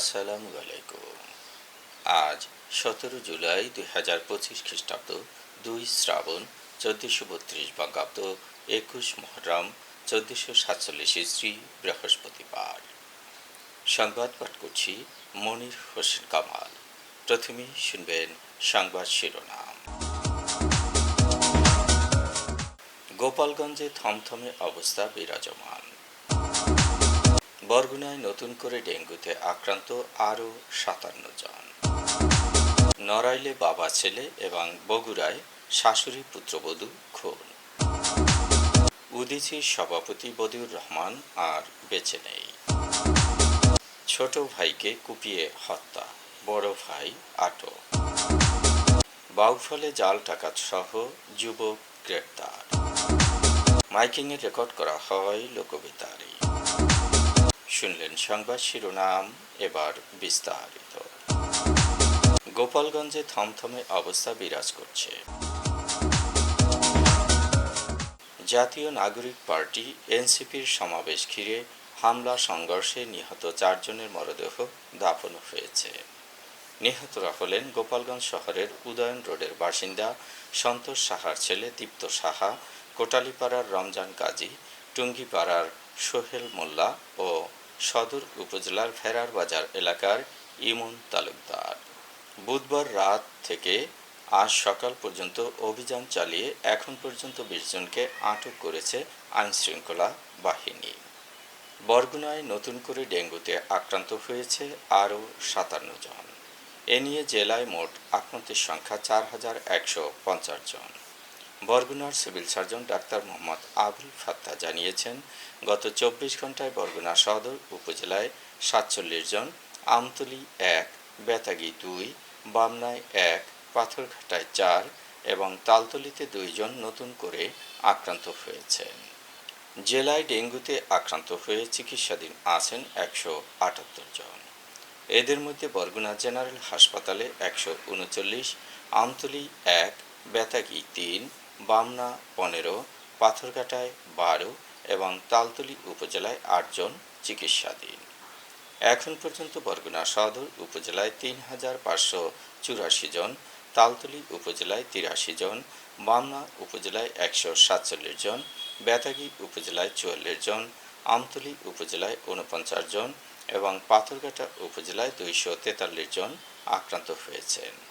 আসসালামু আলাইকুম। আজ সতেরো জুলাই দুই হাজার পঁচিশ খ্রিস্টাব্দ, দুই শ্রাবণ, চোদ্দশো বত্রিশ বঙ্গাব্দ, একুশ মহরম, চোদ্দশো সাতচল্লিশ ইস্ত্রি বৃহস্পতিবার। সংবাদ পাঠ করছি মনির হোসেন কামাল। প্রথমে শুনবেন সংবাদ শিরোনাম। গোপালগঞ্জে থমথমে অবস্থা বিরাজমান। বরগুনায় নতুন করে ডেঙ্গুতে আক্রান্ত আরও সাতান্ন জন। নড়াইলে বাবা ছেলে এবং বগুড়ায় শাশুড়ি পুত্রবধূ খুন। উদিচির সভাপতি বদিউর রহমান আর বেঁচে নেই। ছোট ভাইকে কুপিয়ে হত্যা, বড় ভাই আটক। বাউফলে জাল টাকাত সহ যুবক গ্রেপ্তার। মাইকিংয়ে রেকর্ড করা হয় লোকবিতারি শুনলেন সংবাদ শিরোনাম এবার বিস্তারিত। গোপালগঞ্জে থমথমে অবস্থা বিরাজ করছে। জাতীয় নাগরিক পার্টি এনসিপির সমাবেশ ঘিরে হামলা, সংঘর্ষে নিহত চারজনের মরদেহ দাফন হয়েছে। নিহতরা হলেন গোপালগঞ্জ শহরের উদয়ন রোডের বাসিন্দা সন্তোষ সাহার ছেলে দীপ্ত সাহা, কোটালীপাড়ার রমজান কাজী, টুঙ্গিপাড়ার সোহেল মোল্লা ও সদর উপজেলার ফেরার বাজার এলাকার ইমন তালুকদার। বুধবার রাত থেকে আজ সকাল পর্যন্ত অভিযান চালিয়ে এখন পর্যন্ত বিশ জনকে আটক করেছে আইনশৃঙ্খলা বাহিনী। বরগুনায় নতুন করে ডেঙ্গুতে আক্রান্ত হয়েছে আরও সাতান্ন জন। এ নিয়ে জেলায় মোট আক্রান্তের সংখ্যা চার হাজার একশো পঞ্চাশ জন। বরগুনার civil surgeon doctor Mohammad Abul Fatta জানিয়েছেন, গত চব্বিশ ঘন্টায় বরগুনা সদর উপজেলায় সাতচল্লিশ জন, আমতলি এক, বেতাগি দুই, বামনায় এক, পাথরঘাটায় চার এবং তালতলিতে দুইজন নতুন করে আক্রান্ত হয়েছেন জেলায় ডেঙ্গুতে আক্রান্ত হয়ে চিকিৎসাধীন আছেন একশো আটাত্তর জন। এদের মধ্যে বরগুনা জেনারেল হাসপাতালে একশো উনচল্লিশ, আমতলি এক, বেতাগি তিন বামনা পনেরো, পাথরঘাটায় বারো এবং তালতলি উপজেলায় আটজন চিকিৎসাধীন। এখন পর্যন্ত বরগুনা সদর উপজেলায় তিন হাজার পাঁচশো চুরাশি জন, তালতলি উপজেলায় তিরাশি জন, বামনা উপজেলায় একশো সাতচল্লিশ জন, বেতাগি উপজেলায় চুয়াল্লিশ জন, আমতলি উপজেলায় উনপঞ্চাশ জন এবং পাথরঘাটা উপজেলায় দুইশো তেতাল্লিশ জন আক্রান্ত হয়েছেন।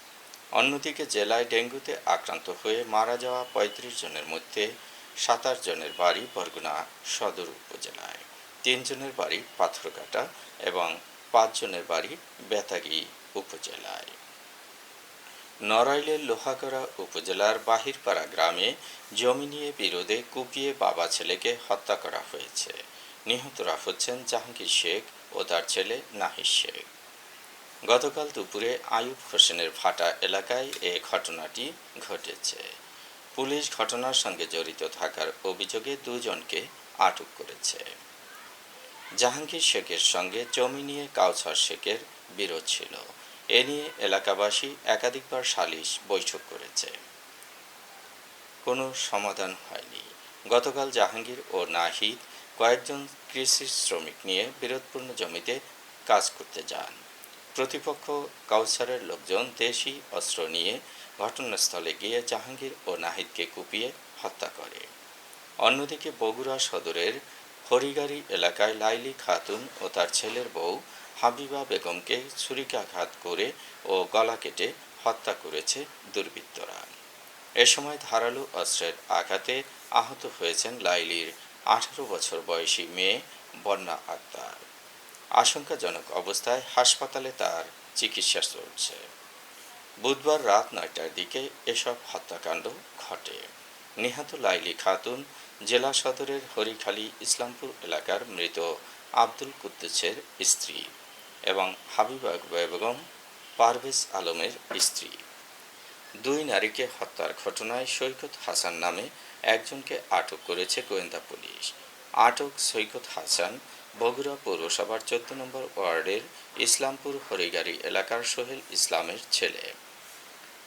অন্যদিকে জেলায় ডেঙ্গুতে আক্রান্ত হয়ে মারা যাওয়া পঁয়ত্রিশ জনের মধ্যে সাতাশ জনের বাড়ি বরগুনা সদর উপজেলায় তিনজনের বাড়ি পাথরঘাটা এবং পাঁচজনের বাড়ি বেতাগি উপজেলায়। নড়াইলের লোহাগড়া উপজেলার বাহিরপাড়া গ্রামে জমি নিয়ে বিরোধে কুপিয়ে বাবা ছেলেকে হত্যা করা হয়েছে। নিহতরা হচ্ছেন জাহাঙ্গীর শেখ ও তার ছেলে নাহিদ শেখ। গতকাল দুপুরে আয়ুব হোসেনের ভাটা এলাকায় এ ঘটনাটি ঘটেছে। পুলিশ ঘটনার সঙ্গে জড়িত থাকার অভিযোগে দুজনকে আটক করেছে। জাহাঙ্গীর শেখের সঙ্গে জমি নিয়ে কাউসার শেখের বিরোধ ছিল। এ নিয়ে এলাকাবাসী একাধিকবার সালিশ বৈঠক করেছে। কোনো সমাধান হয়নি। গতকাল জাহাঙ্গীর ও নাহিদ কয়েকজন কৃষি শ্রমিক নিয়ে বিরোধপূর্ণ জমিতে কাজ করতে যান। প্রতিপক্ষ কাউসারের লোকজন দেশি অস্ত্র নিয়ে ঘটনাস্থলে গিয়ে জাহাঙ্গীর ও নাহিদকে কুপিয়ে হত্যা করে। অন্যদিকে বগুড়া সদরের হরিগাড়ি এলাকায় লাইলি খাতুন ও তার ছেলের বউ হাবিবা বেগমকে ছুরিকাঘাত করে ও গলা কেটে হত্যা করেছে দুর্বৃত্তরা। এ সময় ধারালো অস্ত্রের আঘাতে আহত হয়েছেন লাইলির আঠারো বছর বয়সী মেয়ে বন্যা আক্তার। আশঙ্কাজনক অবস্থায় হাসপাতালে তার চিকিৎসা চলছে। বুধবার রাত নয়টার দিকে এসব হত্যাকাণ্ড ঘটে। নিহত লাইলি খাতুন জেলা সদরের হরিখালী ইসলামপুর এলাকার মৃত আব্দুল কুদ্দুসের স্ত্রী এবং হাবিবা বেগম পারভেজ আলমের স্ত্রী। দুই নারীকে হত্যার ঘটনায় সৈকত হাসান নামে একজনকে আটক করেছে গোয়েন্দা পুলিশ। আটক সৈকত হাসান বগুড়া পৌরসভার চোদ্দ নম্বর ওয়ার্ডের ইসলামপুর হরিগাড়ি এলাকার সোহেল ইসলামের ছেলে।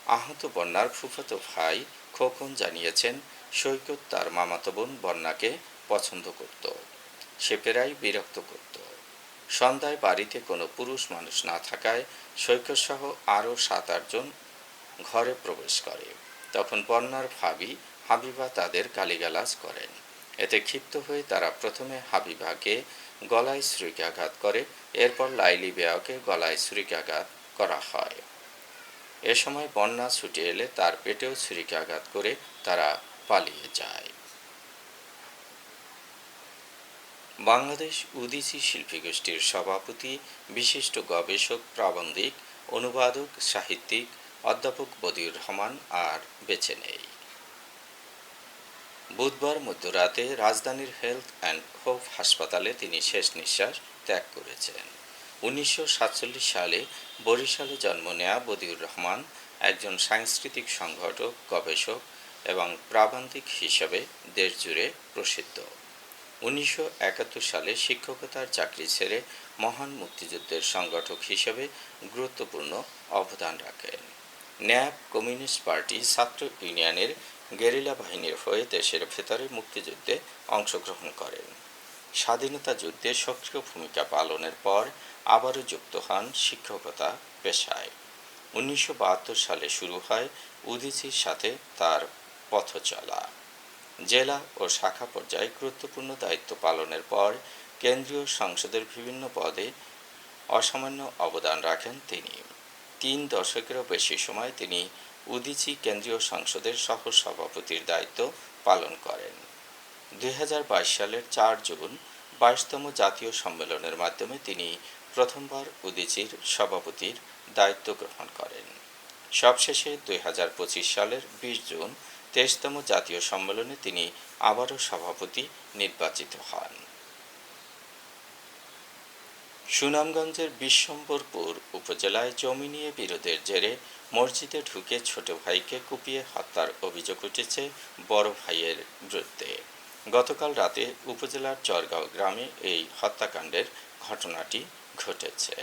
আহত বন্যার ফুফাতো ভাই খোকন জানিয়েছেন, সৈকত তার মামাতো বোন বন্যাকে পছন্দ করত। সে প্রায় বিরক্ত করত। সন্ধ্যায় বাড়িতে কোনো পুরুষ মানুষ না থাকায় সৈকতসহ আরও সাত আটজন ঘরে প্রবেশ করে। তখন বন্যার ভাবি হাবিবা তাদের গালিগালাজ করেন। এতে ক্ষিপ্ত হয়ে তারা প্রথমে হাবিবাকে গলায় ছুরিকাঘাত করে, এরপর লাইলি বেয়াকে গলায় ছুরিকাঘাত করা হয়। এ সময় বন্যা ছুটে এলে তার পেটেও ছুরিকাঘাত করে তারা পালিয়ে যায়। বাংলাদেশ উদিসি শিল্পী গোষ্ঠীর সভাপতি, বিশিষ্ট গবেষক, প্রাবন্ধিক, অনুবাদক, সাহিত্যিক, অধ্যাপক বদিউর রহমান আর বেছে নেই। বুধবার মধ্যরাতে রাজধানীর হেলথ অ্যান্ড হোপ হাসপাতালে তিনি শেষ নিঃশ্বাস ত্যাগ করেছেন। উনিশশো সাতচল্লিশ সালে বরিশালে জন্ম নেয়া বদিউর রহমান একজন সাংস্কৃতিক সংগঠক, গবেষক এবং প্রাবন্ধিক হিসাবে দেশজুড়ে প্রসিদ্ধ। উনিশশো একাত্তর সালে শিক্ষকতার চাকরি ছেড়ে মহান মুক্তিযুদ্ধের সংগঠক হিসেবে গুরুত্বপূর্ণ অবদান রাখেন। ন্যাপ কমিউনিস্ট পার্টি ছাত্র ইউনিয়নের গেরিলা বাহিনীর হয়ে দেশের ভেতরে মুক্তিযুদ্ধে অংশগ্রহণ করেন। স্বাধীনতা যুদ্ধে সক্রিয় ভূমিকা পালনের পর আবারও যুক্ত হন শিক্ষকতা পেশায়। উনিশশো সালে শুরু হয় উদিচির সাথে তার পথ চলা জেলা ও শাখা পর্যায়ে গুরুত্বপূর্ণ দায়িত্ব পালনের পর কেন্দ্রীয় সংসদের বিভিন্ন পদে অসামান্য অবদান রাখেন তিনি। তিন দশকেরও বেশি সময় তিনি উদিচি কেন্দ্রীয় সংসদের সহ সভাপতির দায়িত্ব পালন করেন। দুই সালের চার জুন বাইশতম জাতীয় সম্মেলনের মাধ্যমে তিনি প্রথমবার উদিচির সভাপতির দায়িত্ব গ্রহণ করেন। সবশেষে দুই হাজার পঁচিশ সালের বিশ জুন তেইশতম জাতীয় সম্মেলনে তিনি আবারও সভাপতি নির্বাচিত হন। সুনামগঞ্জের বিশ্বম্বরপুর উপজেলায় জমি নিয়ে বিরোধের জেরে মসজিদে ঢুকে ছোট ভাইকে কুপিয়ে হত্যার অভিযোগ উঠেছে বড় ভাইয়ের বিরুদ্ধে। গতকাল রাতে উপজেলার চরগাঁও গ্রামে এই হত্যাকাণ্ডের ঘটনাটি ঘটেছে।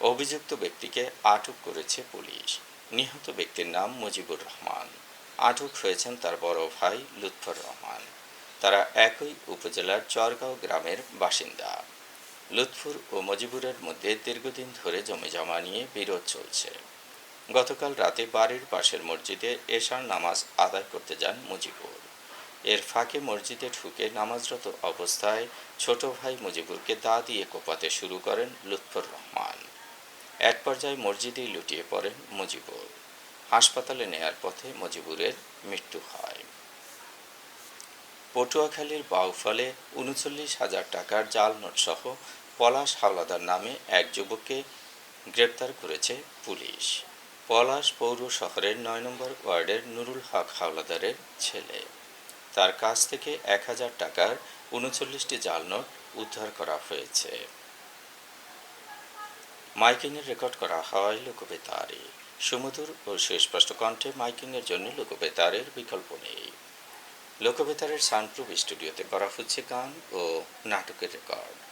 অভিযুক্ত ব্যক্তিকে আটক করেছে পুলিশ। নিহত ব্যক্তির নাম মুজিবুর রহমান। আটক হয়েছেন তার বড় ভাই লুৎফর রহমান। তারা একই উপজেলার চরগাঁও গ্রামের বাসিন্দা। লুৎফুর ও মজিবুরের মধ্যে দীর্ঘদিন ধরে জমি জমা নিয়ে বিরোধ চলছে। গতকাল রাতে বাড়ির পাশের মসজিদে এশার নামাজ আদায় করতে যান মুজিবুর। এর ফাঁকে মসজিদে ঢুকে নামাজরত অবস্থায় ছোট ভাই মুজিবুরকে দা দিয়ে কোপাতে শুরু করেন লুৎফর রহমান। এক পর্যায়ে মসজিদেই লুটিয়ে পড়েন মুজিবুর। হাসপাতালে নেয়ার পথে মুজিবুরের মৃত্যু হয়। পটুয়াখালীর বাউফলে উনচল্লিশ হাজার টাকার জাল নোটসহ পলাশ হাওলাদার নামে এক যুবককে গ্রেপ্তার করেছে পুলিশ। পলাশ পৌর শহরের নয় নম্বর ওয়ার্ডের নুরুল হক হাওলাদারের ছেলে। তার কাছ থেকে এক হাজার টাকার উনচল্লিশটি জাল নোট উদ্ধার করা হয়েছে। মাইকিংয়ের রেকর্ড করা হয় লোকবেতারে। সুমধুর ও সুস্পষ্ট কণ্ঠে মাইকিংয়ের জন্য লোকবেতারের বিকল্প নেই। লোকবেতারের সানপ্রুফ স্টুডিওতে করা হচ্ছে গান ও নাটকের record.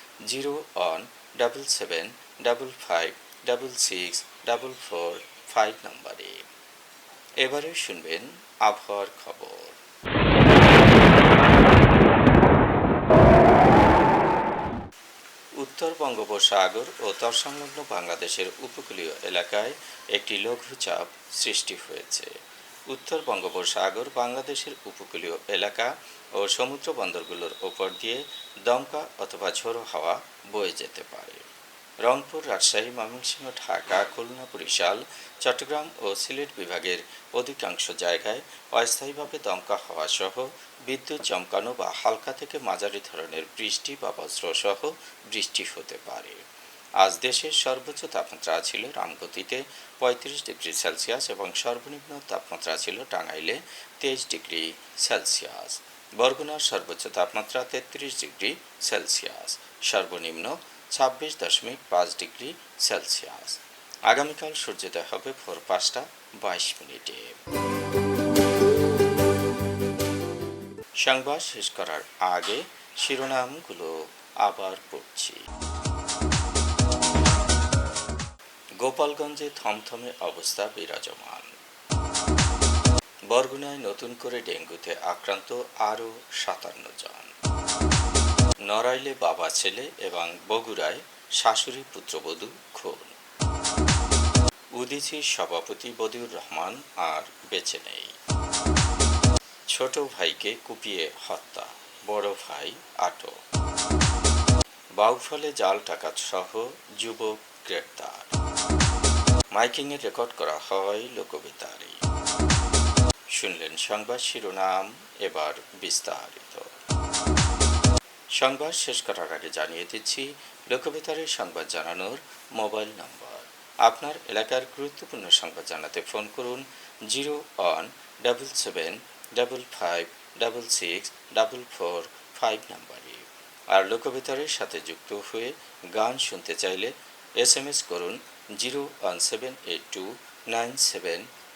zero one double seven double five double six double four five নম্বরে। এবারে শুনবেন আবহাওয়ার খবর। উত্তর বঙ্গোপসাগর ও তৎসংলগ্ন বাংলাদেশের উপকূলীয় এলাকায় একটি লঘুচাপ সৃষ্টি হয়েছে। উত্তর বঙ্গোপসাগর বাংলাদেশের উপকূলীয় এলাকা ও সমুদ্র বন্দরগুলোর ওপর দিয়ে দমকা অথবা ঝোড়ো হাওয়া বয়ে যেতে পারে। রংপুর, রাজশাহী, ময়মনসিংহ, ঢাকা, খুলনা, বরিশাল, চট্টগ্রাম ও সিলেট বিভাগের অধিকাংশ জায়গায় অস্থায়ীভাবে দমকা হওয়া সহ বিদ্যুৎ চমকানো বা হালকা থেকে মাঝারি ধরনের বৃষ্টি বা বজ্রসহ বৃষ্টি হতে পারে। আজ দেশের সর্বোচ্চ তাপমাত্রা ছিল রামগতিতে পঁয়ত্রিশ ডিগ্রি সেলসিয়াস এবং সর্বনিম্ন তাপমাত্রা ছিল টাঙ্গাইলে তেইশ ডিগ্রি সেলসিয়াস। বরগুনার সর্বোচ্চ তাপমাত্রা তেত্রিশ ডিগ্রি সেলসিয়াস। সর্বনিম্ন ছাব্বিশ দশমিক পাঁচ ডিগ্রি সেলসিয়াস। আগামীকাল সূর্যোদয় হবে ভোর পাঁচটা বাইশ মিনিটে। সংবাদ শেষ করার আগে শিরোনামগুলো আবার পড়ছি। গোপালগঞ্জে থমথমে অবস্থা বিরাজমান। বরগুনায় নতুন করে ডেঙ্গুতে আক্রান্ত আরও সাতান্ন জন। নড়াইলে বাবা ছেলে এবং বগুড়ায় শাশুড়ি পুত্রবধূ খুন। উদিচির সভাপতি বদিউর রহমান আর বেঁচে নেই। ছোট ভাইকে কুপিয়ে হত্যা, বড় ভাই আটক। বাউফলে জাল টাকা সহ যুবক গ্রেপ্তার। মাইকিংয়ে রেকর্ড করা হয় লোকবিতারি শুনলেন সংবাদ শিরোনাম এবার বিস্তারিত। সংবাদ শেষ করার আগে জানিয়ে দিচ্ছি লোকবিতারের সংবাদ জানানোর মোবাইল নম্বর। আপনার এলাকার গুরুত্বপূর্ণ সংবাদ জানাতে ফোন করুন zero one double seven double five double six double four five নাম্বারে। আর লোকবিতারের সাথে যুক্ত হয়ে গান শুনতে চাইলে এস এম এস করুন zero one seven eight two nine seven